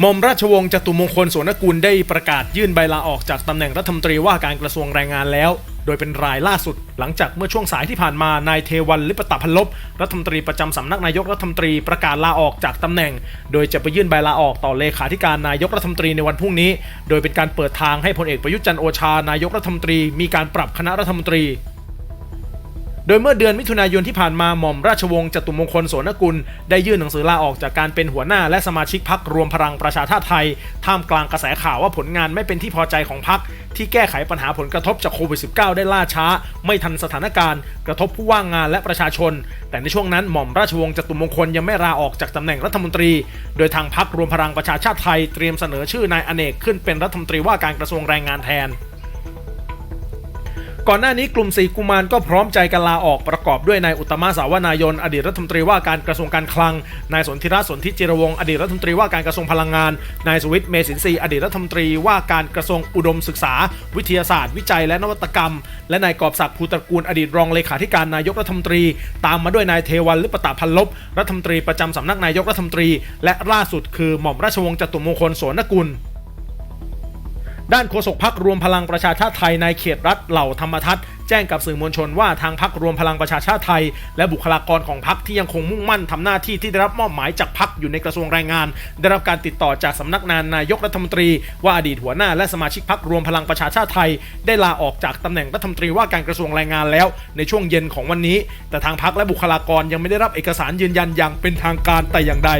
หม่อมราชวงศ์จตุมงคลโสนกุลได้ประกาศยื่นใบลาออกจากตำแหน่งรัฐมนตรีว่าการกระทรวงแรงงานแล้ว โดยเป็นรายล่าสุด หลังจากเมื่อช่วงสายที่ผ่านมานายเทวันลิปตะพันลบรัฐมนตรีประจำสำนักนายกรัฐมนตรีประกาศลาออกจากตำแหน่ง โดยจะไปยื่นใบลาออกต่อเลขาธิการนายกรัฐมนตรีในวันพรุ่งนี้ โดยเป็นการเปิดทางให้พลเอกประยุทธ์จันโอชานายกรัฐมนตรีมีการปรับคณะรัฐมนตรี โดยเมื่อเดือนมิถุนายนที่ผ่านมาหม่อมราชวงศ์จตุมงคลโสนกุล ได้ยื่นหนังสือลาออกจากการเป็นหัวหน้าและสมาชิกพักรวมพลังประชาชาติไทย ท่ามกลางกระแสข่าวว่าผลงานไม่เป็นที่พอใจของพักที่แก้ไขปัญหาผลกระทบจากโควิด -19 ได้ล่าช้า ไม่ทันสถานการณ์ กระทบผู้ว่างงานและประชาชน แต่ในช่วงนั้นหม่อมราชวงศ์จตุมงคลยังไม่ลาออกจากตำแหน่งรัฐมนตรี โดยทางพักรวมพลังประชาชาติไทยเตรียมเสนอชื่อนายอเนกขึ้นเป็นรัฐมนตรีว่าการกระทรวงแรงงานแทน ก่อนหน้านี้กลุ่มสี่กุมารก็พร้อมใจกันลาออกประกอบด้วยนายอุตมะสาวนายน อดีตรัฐมนตรีว่าการกระทรวงการคลัง นายสนธิรัตน์สนธิจิรวงศ์อดีตรัฐมนตรีว่าการกระทรวงพลังงาน นายสุวิทย์เมสินทรีย์อดีตรัฐมนตรีว่าการกระทรวงอุดมศึกษา วิทยาศาสตร์ วิจัยและนวัตกรรม และนายกอบศักดิ์ภูตระกูลอดีตรองเลขาธิการนายกรัฐมนตรี ตามมาด้วยนายเทวันลิปตะพันลบรัฐมนตรีประจำสำนักนายกรัฐมนตรี และล่าสุดคือหม่อมราชวงศ์จตุมงคลโสนกุล ด้านโฆษกพักรวมพลังประชาชาติไทยในเขตรัฐเหล่าธรรมทัศน์แจ้งกับสื่อมวลชนว่าทางพักรวมพลังประชาชาติไทย และบุคลากรของพักที่ยังคงมุ่งมั่นทำหน้าที่ที่ได้รับมอบหมายจากพักอยู่ในกระทรวงแรงงาน ได้รับการติดต่อจากสำนักงานนายกรัฐมนตรี ว่าอดีตหัวหน้าและสมาชิกพักรวมพลังประชาชาติไทย ได้ลาออกจากตำแหน่งรัฐมนตรีว่าการกระทรวงแรงงานแล้ว ในช่วงเย็นของวันนี้ แต่ทางพักและบุคลากรยังไม่ได้รับเอกสารยืนยันอย่างเป็นทางการแต่อย่างใด